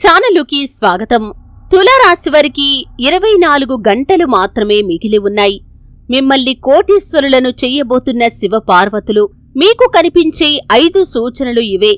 ఛానలుకి స్వాగతం. తులారాశి వారికి ఇరవై నాలుగు గంటలు మాత్రమే మిగిలి ఉన్నాయి. మిమ్మల్ని కోటీశ్వరులను చెయ్యబోతున్న శివ పార్వతులు మీకు కనిపించే ఐదు సూచనలు ఇవే.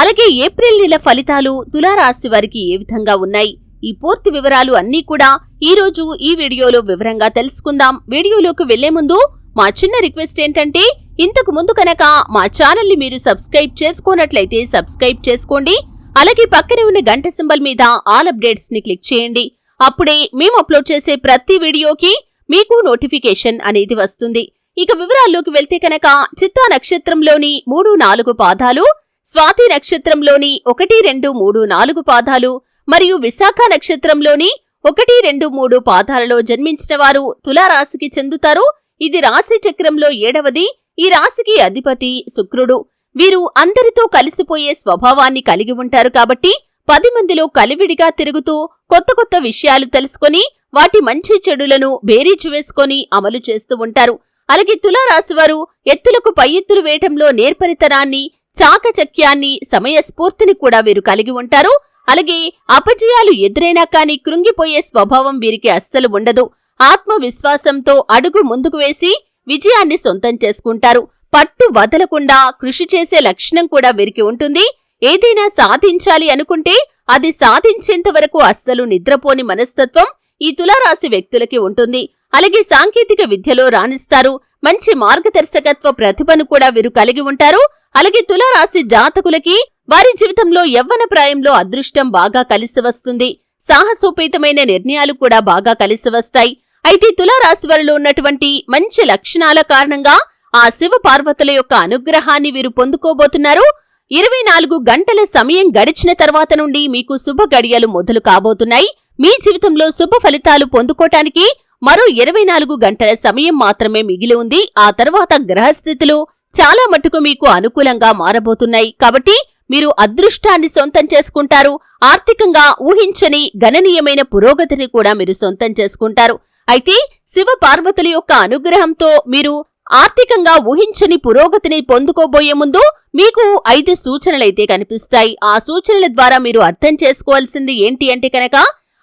అలాగే ఏప్రిల్ నెల ఫలితాలు తులారాశి వారికి ఏ విధంగా ఉన్నాయి? ఈ పూర్తి వివరాలు అన్నీ కూడా ఈరోజు ఈ వీడియోలో వివరంగా తెలుసుకుందాం. వీడియోలోకి వెళ్ళే ముందు మా చిన్న రిక్వెస్ట్ ఏంటంటే ఇంతకు ముందు కనుక మా ఛానల్ని మీరు సబ్స్క్రైబ్ చేసుకోనట్లయితే సబ్స్క్రైబ్ చేసుకోండి. అలాగే పక్కనే ఉన్న గంట సింబల్ మీద ఆల్ అప్డేట్స్ని క్లిక్ చేయండి. అప్పుడే మేము అప్లోడ్ చేసే ప్రతి వీడియోకి మీకు నోటిఫికేషన్ అనేది వస్తుంది. ఇక వివరాల్లోకి వెళ్తే కనుక చిత్తా నక్షత్రంలోని మూడు నాలుగు పాదాలు స్వాతి నక్షత్రంలోని ఒకటి రెండు మూడు నాలుగు పాదాలు మరియు విశాఖ నక్షత్రంలోని ఒకటి రెండు మూడు పాదాలలో జన్మించిన వారు తులారాశికి చెందుతారు. ఇది రాశి చక్రంలో ఏడవది. ఈ రాశికి అధిపతి శుక్రుడు. వీరు అందరితో కలిసిపోయే స్వభావాన్ని కలిగి ఉంటారు కాబట్టి పది మందిలో కలివిడిగా తిరుగుతూ కొత్త కొత్త విషయాలు తెలుసుకొని వాటి మంచి చెడులను బేరీజు వేసుకొని అమలు చేస్తూ ఉంటారు. అలాగే తులారాశివారు ఎత్తులకు పై ఎత్తులు వేయటంలో నేర్పరితనాన్ని చాకచక్యాన్ని సమయస్ఫూర్తిని కూడా వీరు కలిగి ఉంటారు. అలాగే అపజయాలు ఎదురైనా కాని కృంగిపోయే స్వభావం వీరికి అస్సలు ఉండదు. ఆత్మవిశ్వాసంతో అడుగు ముందుకు వేసి విజయాన్ని సొంతం చేసుకుంటారు. పట్టు వదలకుండా కృషి చేసే లక్షణం కూడా వీరికి ఉంటుంది. ఏదైనా సాధించాలి అనుకుంటే అది సాధించేంత వరకు అస్సలు నిద్రపోని మనస్తత్వం ఈ తులారాశి వ్యక్తులకి ఉంటుంది. అలాగే సాంకేతిక విద్యలో రాణిస్తారు. మంచి మార్గదర్శకత్వ ప్రతిభను కూడా వీరు కలిగి ఉంటారు. అలాగే తులారాశి జాతకులకి వారి జీవితంలో యవ్వన ప్రాయంలో అదృష్టం బాగా కలిసి వస్తుంది. సాహసోపేతమైన నిర్ణయాలు కూడా బాగా కలిసి వస్తాయి. అయితే తులారాశి వారిలో ఉన్నటువంటి మంచి లక్షణాల కారణంగా ఆ శివ పార్వతుల యొక్క అనుగ్రహాన్ని వీరు పొందుకోబోతున్నారు. ఇరవై నాలుగు గంటల సమయం గడిచిన తర్వాత నుండి మీకు శుభ గడియలు మొదలు కాబోతున్నాయి. మీ జీవితంలో శుభ ఫలితాలు పొందుకోటానికి మరో ఇరవై నాలుగు గంటల సమయం మాత్రమే మిగిలి ఉంది. ఆ తర్వాత గ్రహస్థితులు చాలా మటుకు మీకు అనుకూలంగా మారబోతున్నాయి. కాబట్టి మీరు అదృష్టాన్ని సొంతం చేసుకుంటారు. ఆర్థికంగా ఊహించని గణనీయమైన పురోగతిని కూడా మీరు సొంతం చేసుకుంటారు. అయితే శివ పార్వతుల యొక్క అనుగ్రహంతో మీరు ఆర్థికంగా ఊహించని పురోగతిని పొందుకోబోయే ముందు మీకు ఐదు సూచనలైతే కనిపిస్తాయి. ఆ సూచనల ద్వారా మీరు అర్థం చేసుకోవాల్సింది ఏంటి అంటే కనుక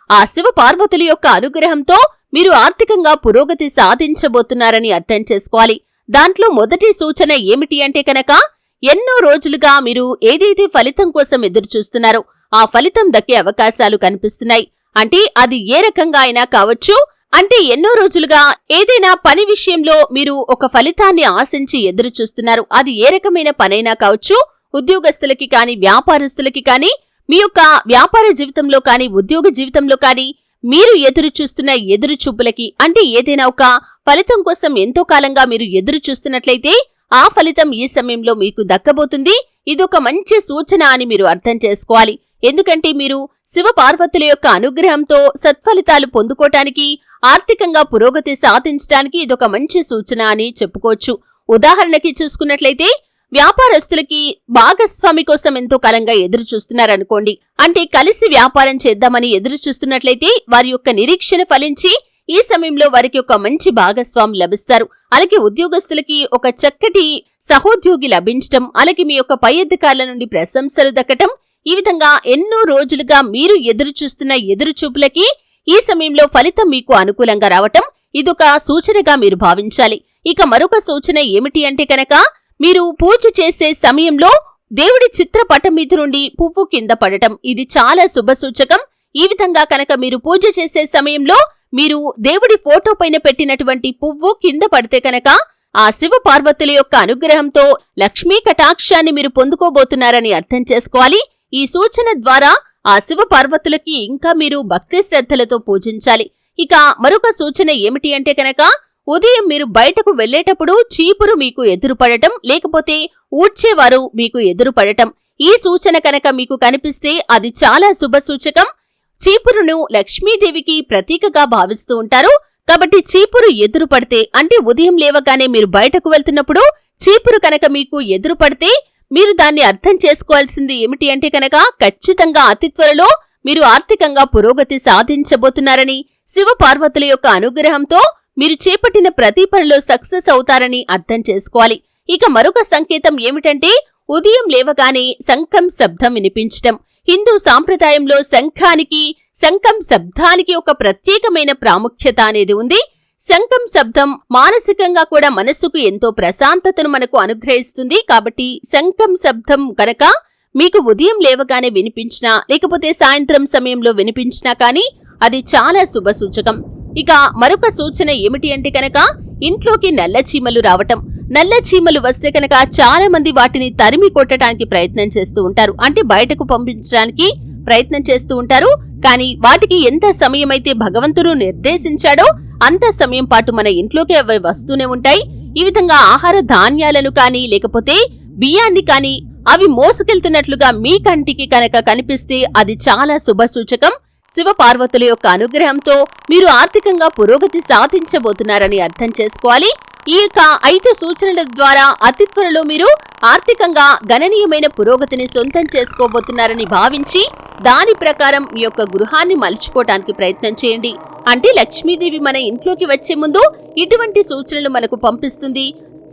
ఆ శివ పార్వతుల యొక్క అనుగ్రహంతో మీరు ఆర్థికంగా పురోగతి సాధించబోతున్నారని అర్థం చేసుకోవాలి. దాంట్లో మొదటి సూచన ఏమిటి అంటే కనుక ఎన్నో రోజులుగా మీరు ఏదైతే ఫలితం కోసం ఎదురు చూస్తున్నారో ఆ ఫలితం దక్కే అవకాశాలు కనిపిస్తున్నాయి. అంటే అది ఏ రకంగా అయినా కావచ్చు అంటే ఎన్నో రోజులుగా ఏదైనా పని విషయంలో మీరు ఒక ఫలితాన్ని ఆశించి ఎదురు చూస్తున్నారు అది ఏ రకమైన పనైనా కావచ్చు ఉద్యోగస్తులకి కానీ వ్యాపారస్తులకి కానీ మీ యొక్క వ్యాపార జీవితంలో కానీ ఉద్యోగ జీవితంలో కానీ మీరు ఎదురు చూస్తున్న ఎదురు చూపులకి అంటే ఏదైనా ఒక ఫలితం కోసం ఎంతో కాలంగా మీరు ఎదురు చూస్తున్నట్లయితే ఆ ఫలితం ఈ సమయంలో మీకు దక్కబోతుంది. ఇదొక మంచి సూచన అని మీరు అర్థం చేసుకోవాలి. ఎందుకంటే మీరు శివ పార్వతుల యొక్క అనుగ్రహంతో సత్ఫలితాలు పొందుకోటానికి ఆర్థికంగా పురోగతి సాధించడానికి ఇదొక మంచి సూచన అని చెప్పుకోవచ్చు. ఉదాహరణకి చూసుకున్నట్లయితే వ్యాపారస్తులకి భాగస్వామి కోసం ఎంతో కాలంగా ఎదురు చూస్తున్నారనుకోండి అంటే కలిసి వ్యాపారం చేద్దామని ఎదురు చూస్తున్నట్లయితే వారి యొక్క నిరీక్షణ ఫలించి ఈ సమయంలో వారికి ఒక మంచి భాగస్వామి లభిస్తారు. అలాగే ఉద్యోగస్తులకి ఒక చక్కటి సహోద్యోగి లభించటం అలాగే మీ యొక్క పై అధికారుల నుండి ప్రశంసలు దక్కటం ఈ విధంగా ఎన్నో రోజులుగా మీరు ఎదురు చూస్తున్న ఎదురు చూపులకి ఈ సమయంలో ఫలితం మీకు అనుకూలంగా రావటం ఇదొక సూచనగా మీరు భావించాలి. ఇక మరొక సూచన ఏమిటి అంటే కనుక మీరు పూజ చేసే సమయంలో దేవుడి చిత్రపటం మీద నుండి పువ్వు కింద పడటం. ఇది చాలా శుభ సూచకం. ఈ విధంగా కనుక మీరు పూజ చేసే సమయంలో మీరు దేవుడి ఫోటో పైన పెట్టినటువంటి పువ్వు కింద పడితే కనుక ఆ శివ పార్వతుల యొక్క అనుగ్రహంతో లక్ష్మీ కటాక్షాన్ని మీరు పొందుకోబోతున్నారని అర్థం చేసుకోవాలి. ఈ సూచన ద్వారా ఆ శివ పార్వతులకి ఇంకా మీరు భక్తి శ్రద్ధలతో పూజించాలి. ఇక మరొక సూచన ఏమిటి అంటే కనుక ఉదయం మీరు బయటకు వెళ్ళేటప్పుడు చీపురు మీకు ఎదురుపడటం లేకపోతే ఊడ్చేవారు మీకు ఎదురుపడటం. ఈ సూచన కనుక మీకు కనిపిస్తే అది చాలా శుభ సూచకం. చీపురును లక్ష్మీదేవికి ప్రతీకగా భావిస్తూ ఉంటారు. కాబట్టి చీపురు ఎదురు పడితే అంటే ఉదయం లేవగానే మీరు బయటకు వెళ్తున్నప్పుడు చీపురు కనుక మీకు ఎదురు పడితే మీరు దాన్ని అర్థం చేసుకోవాల్సింది ఏమిటి అంటే కనుక ఖచ్చితంగా అతి త్వరలో మీరు ఆర్థికంగా పురోగతి సాధించబోతున్నారని శివ పార్వతుల యొక్క అనుగ్రహంతో మీరు చేపట్టిన ప్రతి పనిలో సక్సెస్ అవుతారని అర్థం చేసుకోవాలి. ఇక మరొక సంకేతం ఏమిటంటే ఉదయం లేవగానే శంఖం శబ్దం వినిపించటం. హిందూ సాంప్రదాయంలో శంఖానికి శంఖం శబ్దానికి ఒక ప్రత్యేకమైన ప్రాముఖ్యత అనేది ఉంది. శంఖం శబ్దం మానసికంగా కూడా మనస్సుకు ఎంతో ప్రశాంతతను మనకు అనుగ్రహిస్తుంది. కాబట్టి శంఖం శబ్దం గనక మీకు ఉదయం లేవగానే వినిపించినా లేకపోతే సాయంత్రం సమయంలో వినిపించినా కానీ అది చాలా శుభ సూచకం. ఇక మరొక సూచన ఏమిటి అంటే కనుక ఇంట్లోకి నల్ల చీమలు రావటం. నల్ల చీమలు వస్తే కనుక చాలా మంది వాటిని తరిమి కొట్టడానికి ప్రయత్నం చేస్తూ ఉంటారు. అంటే బయటకు పంపించడానికి ప్రయత్నం చేస్తూ ఉంటారు. కానీ వాటికి ఎంత సమయం అయితే భగవంతుడు నిర్దేశించాడో అంత సమయం పాటు మన ఇంట్లోకి అవి వస్తూనే ఉంటాయి. ఈ విధంగా ఆహార ధాన్యాలను కానీ లేకపోతే బియ్యాన్ని కానీ అవి మోసుకెళ్తున్నట్లుగా మీ కంటికి కనుక కనిపిస్తే అది చాలా శుభ సూచకం శివపార్వతుల యొక్క అనుగ్రహంతో మీరు ఆర్థికంగా పురోగతి సాధించబోతున్నారని అర్థం చేసుకోవాలి. ఈ యొక్క ఐదు సూచనల ద్వారా అతి త్వరలో మీరు ఆర్థికంగా గణనీయమైన పురోగతిని సొంతం చేసుకోబోతున్నారని భావించి దాని ప్రకారం మీ యొక్క గృహాన్ని మలుచుకోవటానికి ప్రయత్నం చేయండి. అంటే లక్ష్మీదేవి మన ఇంట్లోకి వచ్చే ముందు ఇటువంటి సూచనలు మనకు పంపిస్తుంది.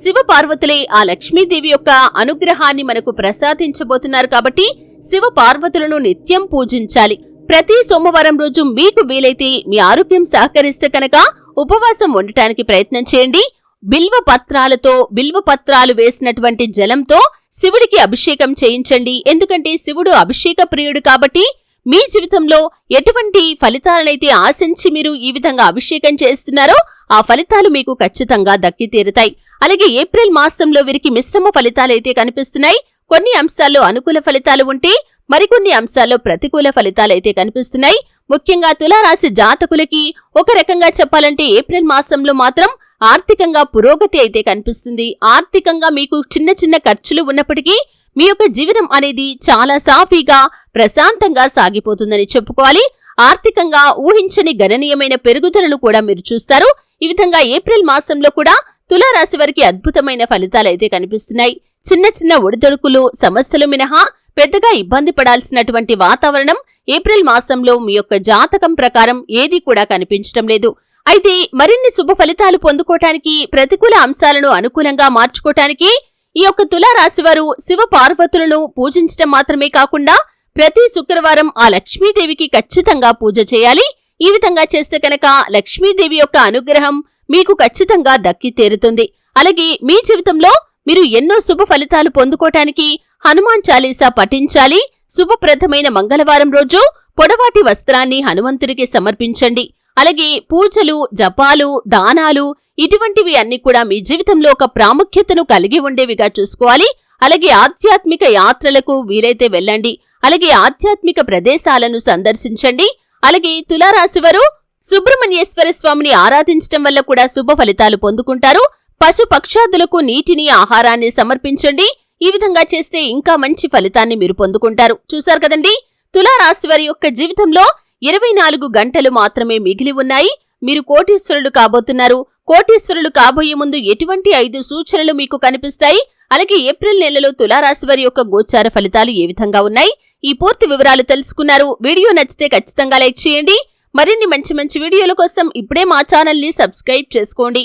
శివ పార్వతులే ఆ లక్ష్మీదేవి యొక్క అనుగ్రహాన్ని మనకు ప్రసాదించబోతున్నారు కాబట్టి శివ పార్వతులను నిత్యం పూజించాలి. ప్రతి సోమవారం రోజు మీకు వీలైతే మీ ఆరోగ్యం సహకరిస్తే కనుక ఉపవాసం ఉండటానికి ప్రయత్నం చేయండి. బిల్వ పత్రాలతో బిల్వ పత్రాలు వేసినటువంటి జలంతో శివుడికి అభిషేకం చేయించండి. ఎందుకంటే శివుడు అభిషేక ప్రియుడు కాబట్టి మీ జీవితంలో ఎటువంటి ఫలితాలనైతే ఆశించి మీరు ఈ విధంగా అభిషేకం చేస్తున్నారో ఆ ఫలితాలు మీకు ఖచ్చితంగా దక్కి తీరుతాయి అలాగే ఏప్రిల్ మాసంలో వీరికి మిశ్రమ ఫలితాలైతే కనిపిస్తున్నాయి. కొన్ని అంశాల్లో అనుకూల ఫలితాలు ఉంటే మరికొన్ని అంశాల్లో ప్రతికూల ఫలితాలైతే కనిపిస్తున్నాయి. ముఖ్యంగా తులారాశి జాతకులకి ఒక రకంగా చెప్పాలంటే ఏప్రిల్ మాసంలో మాత్రం ఆర్థికంగా పురోగతి అయితే కనిపిస్తుంది. ఆర్థికంగా మీకు చిన్న చిన్న ఖర్చులు ఉన్నప్పటికీ మీ యొక్క జీవనం అనేది చాలా సాఫీగా ప్రశాంతంగా సాగిపోతుందని చెప్పుకోవాలి. ఆర్థికంగా ఊహించని గణనీయమైన పెరుగుదలను కూడా మీరు చూస్తారు. ఈ విధంగా ఏప్రిల్ మాసంలో కూడా తులారాశి వారికి అద్భుతమైన ఫలితాలు అయితే కనిపిస్తున్నాయి. చిన్న చిన్న ఒడిదొడుకులు సమస్యలు మినహా పెద్దగా ఇబ్బంది పడాల్సినటువంటి వాతావరణం ఏప్రిల్ మాసంలో మీ యొక్క జాతకం ప్రకారం ఏదీ కూడా కనిపించడం లేదు. అయితే మరిన్ని శుభ ఫలితాలు పొందుకోవటానికి ప్రతికూల అంశాలను అనుకూలంగా మార్చుకోటానికి ఈ యొక్క తులారాశివారు శివ పార్వతులను పూజించటం మాత్రమే కాకుండా ప్రతి శుక్రవారం ఆ లక్ష్మీదేవికి ఖచ్చితంగా పూజ చేయాలి. ఈ విధంగా చేస్తే కనుక లక్ష్మీదేవి యొక్క అనుగ్రహం మీకు ఖచ్చితంగా దక్కి తీరుతుంది. అలాగే మీ జీవితంలో మీరు ఎన్నో శుభ ఫలితాలు పొందుకోవటానికి హనుమాన్ చాలీసా పఠించాలి. శుభప్రదమైన మంగళవారం రోజు పొడవాటి వస్త్రాన్ని హనుమంతుడికి సమర్పించండి. అలాగే పూజలు జపాలు దానాలు ఇటువంటివి అన్ని కూడా మీ జీవితంలో ఒక ప్రాముఖ్యతను కలిగి ఉండేవిగా చూసుకోవాలి. అలాగే ఆధ్యాత్మిక యాత్రలకు వీలైతే వెళ్ళండి. అలాగే ఆధ్యాత్మిక ప్రదేశాలను సందర్శించండి. అలాగే తులారాశివారు సుబ్రహ్మణ్యేశ్వర స్వామిని ఆరాధించటం వల్ల కూడా శుభ ఫలితాలు పొందుకుంటారు. పశు పక్షాదులకు నీటిని ఆహారాన్ని సమర్పించండి. ఈ విధంగా చేస్తే ఇంకా మంచి ఫలితాన్ని మీరు పొందుకుంటారు. చూశారు కదండి? తులారాశివారి యొక్క జీవితంలో ఇరవై నాలుగు గంటలు మాత్రమే మిగిలి ఉన్నాయి. మీరు కోటీశ్వరులు కాబోతున్నారు. కోటీశ్వరులు కాబోయే ముందు ఎటువంటి ఐదు సూచనలు మీకు కనిపిస్తాయి? అలాగే ఏప్రిల్ నెలలో తులారాశి వారి యొక్క గోచార ఫలితాలు ఏ విధంగా ఉన్నాయి? ఈ పూర్తి వివరాలు తెలుసుకున్నారు. వీడియో నచ్చితే ఖచ్చితంగా లైక్ చేయండి. మరిన్ని మంచి మంచి వీడియోల కోసం ఇప్పుడే మా ఛానల్ని సబ్స్క్రైబ్ చేసుకోండి.